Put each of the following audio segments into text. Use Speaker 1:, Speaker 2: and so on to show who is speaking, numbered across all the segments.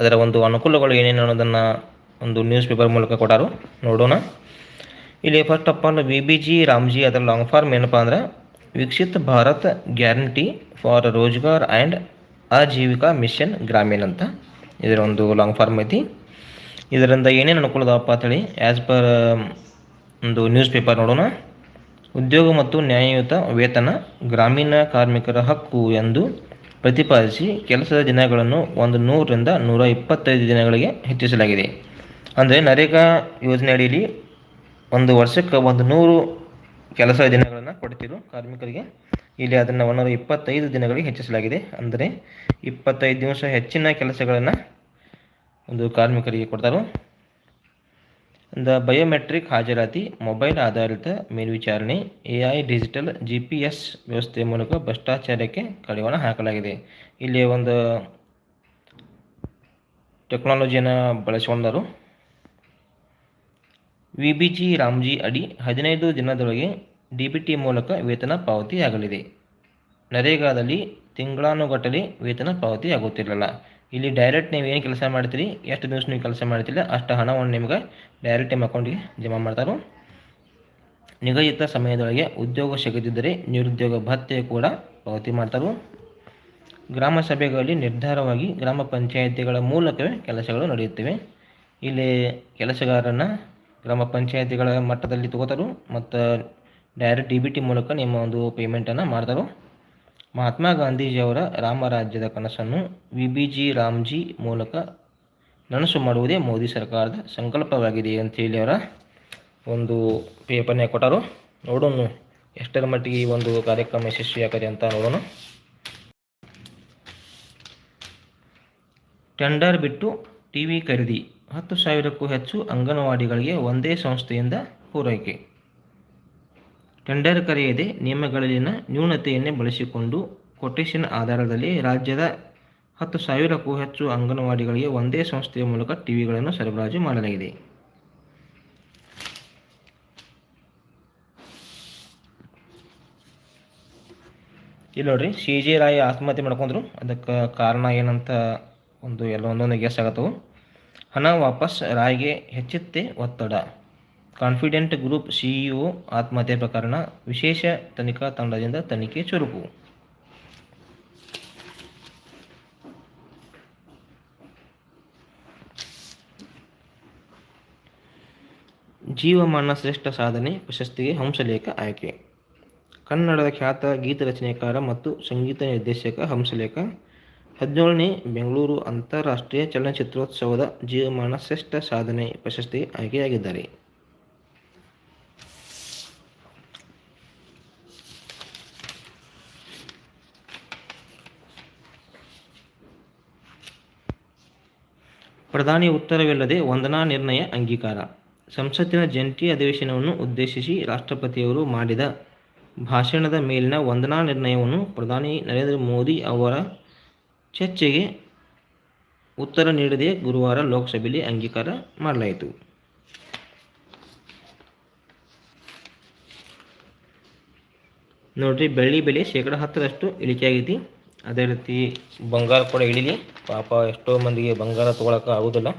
Speaker 1: ಅದರ ಒಂದು ಅನುಕೂಲಗಳು ಏನೇನು ಅನ್ನೋದನ್ನು ಒಂದು ನ್ಯೂಸ್ ಪೇಪರ್ ಮೂಲಕ ಕೊಟ್ಟಾರು ನೋಡೋಣ. ಇಲ್ಲಿ first of all V B G Ramji ಅದರ ಲಾಂಗ್ ಫಾರ್ಮ್ ಏನಪ್ಪ ಅಂದ್ರೆ Viksit Bharat guarantee for Rozgar and Ajeevika mission Gramin ಅಂತ ಇದರ ಒಂದು ಲಾಂಗ್ ಫಾರ್ಮ್ ಐತಿ. ಇದರಿಂದ ಏನೇನು ಅನುಕೂಲದಪ್ಪ ಅಂತ ಅಂತೇಳಿ ಆ್ಯಸ್ ಪರ್ ಒಂದು ನ್ಯೂಸ್ ಪೇಪರ್ ನೋಡೋಣ. ಉದ್ಯೋಗ ಮತ್ತು ನ್ಯಾಯಯುತ ವೇತನ ಗ್ರಾಮೀಣ ಕಾರ್ಮಿಕರ ಹಕ್ಕು ಎಂದು ಪ್ರತಿಪಾದಿಸಿ ಕೆಲಸದ ದಿನಗಳನ್ನು ಒಂದು ನೂರರಿಂದ ನೂರ ಇಪ್ಪತ್ತೈದು ದಿನಗಳಿಗೆ ಹೆಚ್ಚಿಸಲಾಗಿದೆ. ಅಂದರೆ ನರೇಗಾ ಯೋಜನೆ ಅಡಿಯಲ್ಲಿ ಒಂದು ವರ್ಷಕ್ಕೆ ಒಂದು ನೂರು ಕೆಲಸದ ದಿನಗಳನ್ನು ಕೊಡ್ತಿರು ಕಾರ್ಮಿಕರಿಗೆ ಇಲ್ಲಿ ಅದನ್ನು ಒಂದೂರ ಇಪ್ಪತ್ತೈದು ದಿನಗಳಿಗೆ ಹೆಚ್ಚಿಸಲಾಗಿದೆ. ಅಂದರೆ ಇಪ್ಪತ್ತೈದು ದಿವಸ ಹೆಚ್ಚಿನ ಕೆಲಸಗಳನ್ನು ಒಂದು ಕಾರ್ಮಿಕರಿಗೆ ಕೊಡ್ತಾರೆ ದ ಬಯೋಮೆಟ್ರಿಕ್ ಹಾಜರಾತಿ, ಮೊಬೈಲ್ ಆಧಾರಿತ ಮೇಲ್ವಿಚಾರಣೆ, A I digital G P S ವ್ಯವಸ್ಥೆಯ ಮೂಲಕ ಭ್ರಷ್ಟಾಚಾರಕ್ಕೆ ಕಡಿವಾಣ ಹಾಕಲಾಗಿದೆ. ಇಲ್ಲಿ ಒಂದು ಟೆಕ್ನಾಲಜಿಯನ್ನು ಬಳಸಿಕೊಂಡರು. ವಿ ಬಿ ಜಿ ರಾಮ್ಜಿ ಅಡಿ ಹದಿನೈದು ದಿನದೊಳಗೆ ಡಿ ಬಿ ಟಿ ಮೂಲಕ ವೇತನ ಪಾವತಿಯಾಗಲಿದೆ. ನರೇಗಾದಲ್ಲಿ ತಿಂಗಳಾನುಗಟ್ಟಲೆ ವೇತನ ಪಾವತಿ ಆಗುತ್ತಿರಲಿಲ್ಲ ಇಲ್ಲಿ ಡೈರೆಕ್ಟ್ ನೀವು ಏನು ಕೆಲಸ ಮಾಡ್ತೀರಿ? ಎಷ್ಟು ದಿವಸ ನೀವು ಕೆಲಸ ಮಾಡ್ತಿಲ್ಲ ಅಷ್ಟು ಹಣವನ್ನು ನಿಮಗೆ ಡೈರೆಕ್ಟ್ ನಿಮ್ಮ ಅಕೌಂಟಿಗೆ ಜಮಾ ಮಾಡ್ತಾರೆ. ನಿಗದಿತ ಸಮಯದೊಳಗೆ ಉದ್ಯೋಗ ಸಿಗದಿದ್ದರೆ ನಿರುದ್ಯೋಗ ಭತ್ಯೆ ಕೂಡ ಪಾವತಿ ಮಾಡ್ತಾರೆ. ಗ್ರಾಮ ಸಭೆಗಳಲ್ಲಿ ನಿರ್ಧಾರವಾಗಿ ಗ್ರಾಮ ಪಂಚಾಯಿತಿಗಳ ಮೂಲಕವೇ ಕೆಲಸಗಳು ನಡೆಯುತ್ತಿವೆ. ಇಲ್ಲಿ ಕೆಲಸಗಾರರನ್ನು ಗ್ರಾಮ ಪಂಚಾಯಿತಿಗಳ ಮಟ್ಟದಲ್ಲಿ ತಗೋತಾರು ಮತ್ತು ಡೈರೆಕ್ಟ್ ಡಿ ಬಿ ಟಿ ಮೂಲಕ ನಿಮ್ಮ ಒಂದು ಪೇಮೆಂಟನ್ನು ಮಾಡ್ತಾರೆ. ಮಹಾತ್ಮ ಗಾಂಧೀಜಿಯವರ ರಾಮರಾಜ್ಯದ ಕನಸನ್ನು ವಿ ಬಿ ಜಿ ರಾಮ್ಜಿ ಮೂಲಕ ನನಸು ಮಾಡುವುದೇ ಮೋದಿ ಸರ್ಕಾರದ ಸಂಕಲ್ಪವಾಗಿದೆ ಅಂತೇಳಿ ಅವರ ಒಂದು ಪೇಪರ್ನೇ ಕೊಟ್ಟರು. ನೋಡೋಣ ಎಷ್ಟರ ಮಟ್ಟಿಗೆ ಈ ಒಂದು ಕಾರ್ಯಕ್ರಮ ಯಶಸ್ವಿಯಾಗದೆ ಅಂತ ನೋಡೋಣ. ಟೆಂಡರ್ ಬಿಟ್ಟು ಟಿ ವಿ ಖರೀದಿ, ಹತ್ತು ಸಾವಿರಕ್ಕೂ ಹೆಚ್ಚು ಅಂಗನವಾಡಿಗಳಿಗೆ ಒಂದೇ ಸಂಸ್ಥೆಯಿಂದ ಪೂರೈಕೆ. ಟೆಂಡರ್ ಕರೆಯದೆ ನಿಯಮಗಳಲ್ಲಿನ ನ್ಯೂನತೆಯನ್ನೇ ಬಳಸಿಕೊಂಡು ಕೊಟೇಶನ್ ಆಧಾರದಲ್ಲಿ ರಾಜ್ಯದ ಹತ್ತು ಸಾವಿರಕ್ಕೂ ಹೆಚ್ಚು ಅಂಗನವಾಡಿಗಳಿಗೆ ಒಂದೇ ಸಂಸ್ಥೆಯ ಮೂಲಕ ಟಿವಿಗಳನ್ನು ಸರಬರಾಜು ಮಾಡಲಾಗಿದೆ. ಇಲ್ಲಿ ನೋಡ್ರಿ, ಸಿ ಜಿ ರಾಯ್ ಆತ್ಮಹತ್ಯೆ ಮಾಡ್ಕೊಂಡ್ರು. ಅದಕ್ಕೆ ಕಾರಣ ಏನಂತ ಒಂದು ಎಲ್ಲ ಒಂದೊಂದು ಗೆಸ್ ಆಗತ್ತವು. ಹಣ ವಾಪಸ್ ರಾಯ್ಗೆ ಹೆಚ್ಚುತ್ತೆ ಒತ್ತಡ. ಕಾನ್ಫಿಡೆಂಟ್ ಗ್ರೂಪ್ ಸಿಇಒ ಆತ್ಮಹತ್ಯೆ ಪ್ರಕರಣ ವಿಶೇಷ ತನಿಖಾ ತಂಡದಿಂದ ತನಿಖೆ ಚುರುಕು. ಜೀವಮಾನ ಶ್ರೇಷ್ಠ ಸಾಧನೆ ಪ್ರಶಸ್ತಿಗೆ ಹಂಸಲೇಖ ಆಯ್ಕೆ. ಕನ್ನಡದ ಖ್ಯಾತ ಗೀತ ರಚನೆಕಾರ ಮತ್ತು ಸಂಗೀತ ನಿರ್ದೇಶಕ ಹಂಸಲೇಖ. ಹದಿನೇಳನೇ ಬೆಂಗಳೂರು ಅಂತಾರಾಷ್ಟ್ರೀಯ ಚಲನಚಿತ್ರೋತ್ಸವದ ಜೀವಮಾನ ಶ್ರೇಷ್ಠ ಸಾಧನೆ ಪ್ರಶಸ್ತಿಗೆ ಆಯ್ಕೆಯಾಗಿದ್ದಾರೆ. ಪ್ರಧಾನಿ ಉತ್ತರವಿಲ್ಲದೆ ವಂದನಾ ನಿರ್ಣಯ ಅಂಗೀಕಾರ. ಸಂಸತ್ತಿನ ಜಂಟಿ ಅಧಿವೇಶನವನ್ನು ಉದ್ದೇಶಿಸಿ ರಾಷ್ಟ್ರಪತಿಯವರು ಮಾಡಿದ ಭಾಷಣದ ಮೇಲಿನ ವಂದನಾ ನಿರ್ಣಯವನ್ನು ಪ್ರಧಾನಿ ನರೇಂದ್ರ ಮೋದಿ ಅವರ ಚರ್ಚೆಗೆ ಉತ್ತರ ನೀಡದೆ ಗುರುವಾರ ಲೋಕಸಭೆಯಲ್ಲಿ ಅಂಗೀಕಾರ ಮಾಡಲಾಯಿತು. ನೋಡ್ರಿ, ಬೆಳ್ಳಿ ಬೆಲೆ ಶೇಕಡ ಹತ್ತರಷ್ಟು ಇಳಿಕೆ ಆಗೈತಿ ಅದೇ ರೀತಿ ಬಂಗಾರ ಕೂಡ ಇಳಿಲಿ. ಪಾಪ ಎಷ್ಟೋ ಮಂದಿಗೆ ಬಂಗಾರ ತೊಗೊಳಕ್ಕೆ ಆಗೋದಿಲ್ಲ.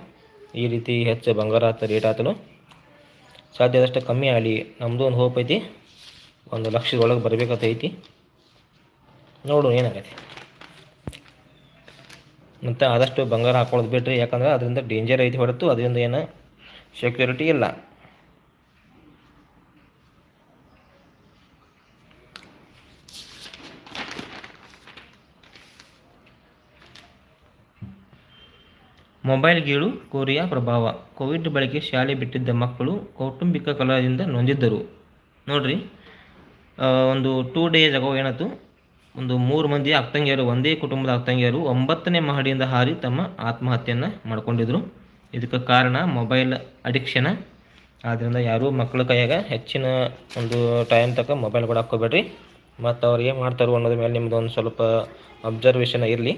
Speaker 1: ಈ ರೀತಿ ಹೆಚ್ಚು ಬಂಗಾರ ಆತ ರೇಟ್ ಆತಲು ಸಾಧ್ಯ ಆದಷ್ಟು ಕಮ್ಮಿ ಆಗಲಿ. ನಮ್ಮದು ಒಂದು ಹೋಪ್ ಐತಿ. ಒಂದು ಲಕ್ಷದ ಒಳಗೆ ಬರಬೇಕಂತ ಐತಿ. ನೋಡು ಏನಾಗೈತಿ ಮತ್ತು ಆದಷ್ಟು ಬಂಗಾರ ಹಾಕೊಳ್ಳೋದು ಬಿಟ್ರಿ ಯಾಕಂದ್ರೆ ಅದರಿಂದ ಡೇಂಜರ್ ಐತಿ ಹೊರತು. ಅದರಿಂದ ಏನು ಸೆಕ್ಯೂರಿಟಿ ಇಲ್ಲ. ಮೊಬೈಲ್ ಗೀಳು ಕೊರಿಯಾ ಪ್ರಭಾವ. ಕೋವಿಡ್ ಬಳಿಕೆ ಶಾಲೆ ಬಿಟ್ಟಿದ್ದ ಮಕ್ಕಳು ಕೌಟುಂಬಿಕ ಕಲಹದಿಂದ ನೊಂದಿದ್ದರು. ನೋಡ್ರಿ ಒಂದು ಟೂ ಡೇಸ್ ಆಗೋ ಏನಾಯ್ತು? ಒಂದು ಮೂರು ಮಂದಿ ಅಕ್ಕಂಗಿಯರು ಒಂದೇ ಕುಟುಂಬದ ಅಕ್ಕಂಗಿಯರು ಒಂಬತ್ತನೇ ಮಹಡಿಯಿಂದ ಹಾರಿ ತಮ್ಮ ಆತ್ಮಹತ್ಯೆಯನ್ನು ಮಾಡ್ಕೊಂಡಿದ್ರು. ಇದಕ್ಕೆ ಕಾರಣ ಮೊಬೈಲ್ ಅಡಿಕ್ಷನ. ಆದ್ದರಿಂದ ಯಾರೂ ಮಕ್ಕಳ ಕೈಯಾಗ ಹೆಚ್ಚಿನ ಒಂದು ಟೈಮ್ ತಕ್ಕ ಮೊಬೈಲ್ ಕೂಡ ಹಾಕ್ಕೋಬೇಡ್ರಿ. ಮತ್ತು ಅವ್ರು ಏನು ಮಾಡ್ತಾರೋ ಅನ್ನೋದ್ರ ಮೇಲೆ ನಿಮ್ದು ಒಂದು ಸ್ವಲ್ಪ ಅಬ್ಸರ್ವೇಷನ್ ಇರಲಿ.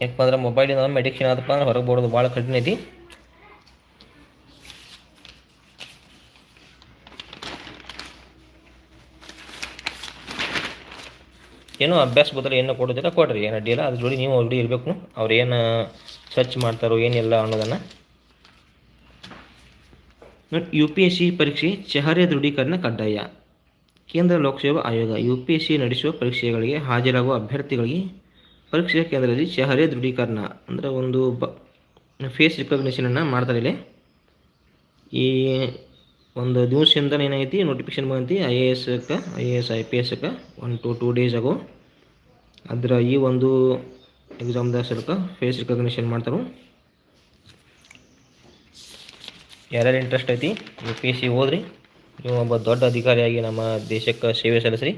Speaker 1: ಯಾಕಪ್ಪ ಅಂದ್ರೆ ಮೊಬೈಲಿಂದ ನಮ್ಮ ಅಡಿಕ್ಷನ್ ಆದಪ್ಪ ಅಂದ್ರೆ ಹೊರಗೆ ಬರೋದು ಭಾಳ ಕಠಿಣ ಐತಿ. ಏನೋ ಅಭ್ಯಾಸ ಬದಲು ಏನೋ ಕೊಡೋದಿಲ್ಲ, ಕೊಡ್ರಿ, ಏನು ಅಡ್ಡಿಲ್ಲ ಅದ್ರ ಜೋಡಿ ನೀವು ಅವ್ರ ಇರಬೇಕು. ಅವ್ರು ಏನು ಸರ್ಚ್ ಮಾಡ್ತಾರೋ ಏನಿಲ್ಲ ಅನ್ನೋದನ್ನು. ಯು ಪಿ ಎಸ್ ಸಿ ಪರೀಕ್ಷೆ ಚಹರೆ ದೃಢೀಕರಣ ಕಡ್ಡಾಯ. ಕೇಂದ್ರ ಲೋಕಸೇವಾ ಆಯೋಗ ಯು ಪಿ ಎಸ್ ಸಿ ನಡೆಸುವ ಪರೀಕ್ಷೆಗಳಿಗೆ ಹಾಜರಾಗುವ ಅಭ್ಯರ್ಥಿಗಳಿಗೆ ಪರೀಕ್ಷಾ ಕೇಂದ್ರದಲ್ಲಿ ಚಹರೆ ದೃಢೀಕರಣ ಅಂದರೆ ಒಂದು ಬ ಫೇಸ್ ರಿಕಗ್ನೇಷನನ್ನು ಮಾಡ್ತಾರೆ ಇಲ್ಲಿ. ಈ ಒಂದು ದಿವಸದಿಂದ ಏನಾಗೈತಿ ನೋಟಿಫಿಕೇಶನ್ ಬಂದೈತಿ ಐ ಎ ಎಸ್ಗೆ I A S I P ಎಸ್ಗೆ ಒನ್ ಟು ಟೂ ಡೇಸ್ ಆಗೋ ಅದರ ಈ ಒಂದು ಎಕ್ಸಾಮ್ದ ಸ್ವಲ್ಪ ಫೇಸ್ ರಿಕಗ್ನಿಷನ್ ಮಾಡ್ತಾರೆ. ಯಾರ್ಯಾರು ಇಂಟ್ರೆಸ್ಟ್ ಐತಿ, ಯು ಪಿ ಎಸ್ ಸಿ ಓದ್ರಿ, ನೀವು ಒಬ್ಬ ದೊಡ್ಡ ಅಧಿಕಾರಿಯಾಗಿ ನಮ್ಮ ದೇಶಕ್ಕೆ ಸೇವೆ ಸಲ್ಲಿಸ್ರಿ.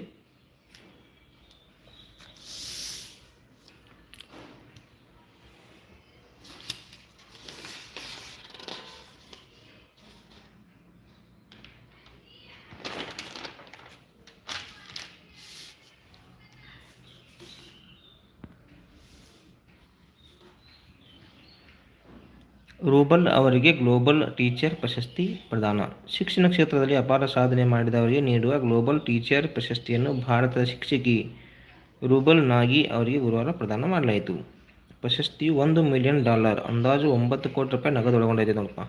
Speaker 1: ರೂಬಲ್ ಅವರಿಗೆ ಗ್ಲೋಬಲ್ ಟೀಚರ್ ಪ್ರಶಸ್ತಿ ಪ್ರದಾನ. ಶಿಕ್ಷಣ ಕ್ಷೇತ್ರದಲ್ಲಿ ಅಪಾರ ಸಾಧನೆ ಮಾಡಿದವರಿಗೆ ನೀಡುವ ಗ್ಲೋಬಲ್ ಟೀಚರ್ ಪ್ರಶಸ್ತಿಯನ್ನು ಭಾರತದ ಶಿಕ್ಷಕಿ ರೂಬಲ್ ನಾಗಿ ಅವರಿಗೆ ಗುರುವಾರ ಪ್ರದಾನ ಮಾಡಲಾಯಿತು. ಪ್ರಶಸ್ತಿಯು ಒಂದು ಮಿಲಿಯನ್ ಡಾಲರ್, ಅಂದಾಜು ಒಂಬತ್ತು ಕೋಟಿ ರೂಪಾಯಿ ನಗದು ಒಳಗೊಂಡೈತೆ ನೋಡಪ್ಪ.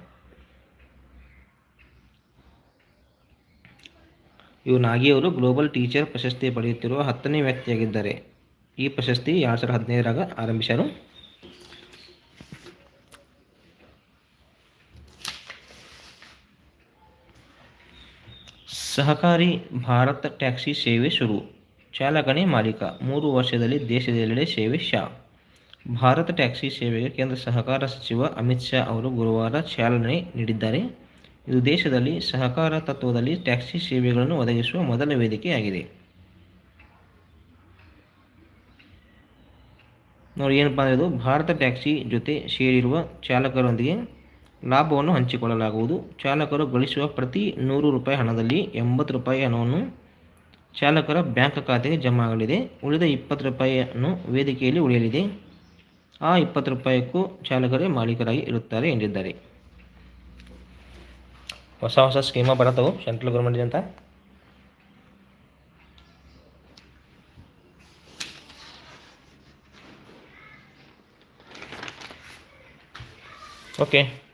Speaker 1: ಇವು ನಾಗಿ ಅವರು ಗ್ಲೋಬಲ್ ಟೀಚರ್ ಪ್ರಶಸ್ತಿ ಪಡೆಯುತ್ತಿರುವ ಹತ್ತನೇ ವ್ಯಕ್ತಿಯಾಗಿದ್ದಾರೆ. ಈ ಪ್ರಶಸ್ತಿ ಎರಡು ಸಾವಿರದ ಹದಿನೈದರಾಗ ಆರಂಭಿಸ್ಯಾರು. ಸಹಕಾರಿ ಭಾರತ್ ಟ್ಯಾಕ್ಸಿ ಸೇವೆ ಶುರು. ಚಾಲಕನೇ ಮಾಲೀಕ. ಮೂರು ವರ್ಷದಲ್ಲಿ ದೇಶದೆಲ್ಲೆಡೆ ಸೇವೆ ಶಾ. ಭಾರತ ಟ್ಯಾಕ್ಸಿ ಸೇವೆಗೆ ಕೇಂದ್ರ ಸಹಕಾರ ಸಚಿವ ಅಮಿತ್ ಶಾ ಅವರು ಗುರುವಾರ ಚಾಲನೆ ನೀಡಿದ್ದಾರೆ. ಇದು ದೇಶದಲ್ಲಿ ಸಹಕಾರ ತತ್ವದಲ್ಲಿ ಟ್ಯಾಕ್ಸಿ ಸೇವೆಗಳನ್ನು ಒದಗಿಸುವ ಮೊದಲ ವೇದಿಕೆಯಾಗಿದೆ. ನೋಡಿ ಏನಪ್ಪ ಅಂದರೆ ಇದು ಭಾರತ ಟ್ಯಾಕ್ಸಿ ಜೊತೆ ಸೇರಿರುವ ಚಾಲಕರೊಂದಿಗೆ ಲಾಭವನ್ನು ಹಂಚಿಕೊಳ್ಳಲಾಗುವುದು. ಚಾಲಕರು ಗಳಿಸುವ ಪ್ರತಿ ನೂರು ರೂಪಾಯಿ ಹಣದಲ್ಲಿ ಎಂಬತ್ತು ರೂಪಾಯಿ ಹಣವನ್ನು ಚಾಲಕರ ಬ್ಯಾಂಕ್ ಖಾತೆಗೆ ಜಮಾ ಆಗಲಿದೆ. ಉಳಿದ ಇಪ್ಪತ್ತು ರೂಪಾಯಿಯನ್ನು ವೇದಿಕೆಯಲ್ಲಿ ಉಳಿಯಲಿದೆ. ಆ ಇಪ್ಪತ್ತು ರೂಪಾಯಿಗೂ ಚಾಲಕರೇ ಮಾಲೀಕರಾಗಿ ಇರುತ್ತಾರೆ ಎಂದಿದ್ದಾರೆ. ಹೊಸ ಹೊಸ ಸ್ಕೀಮ ಬರತ್ತವು ಸೆಂಟ್ರಲ್ ಗೌರ್ಮೆಂಟ್ ಅಂತ okay.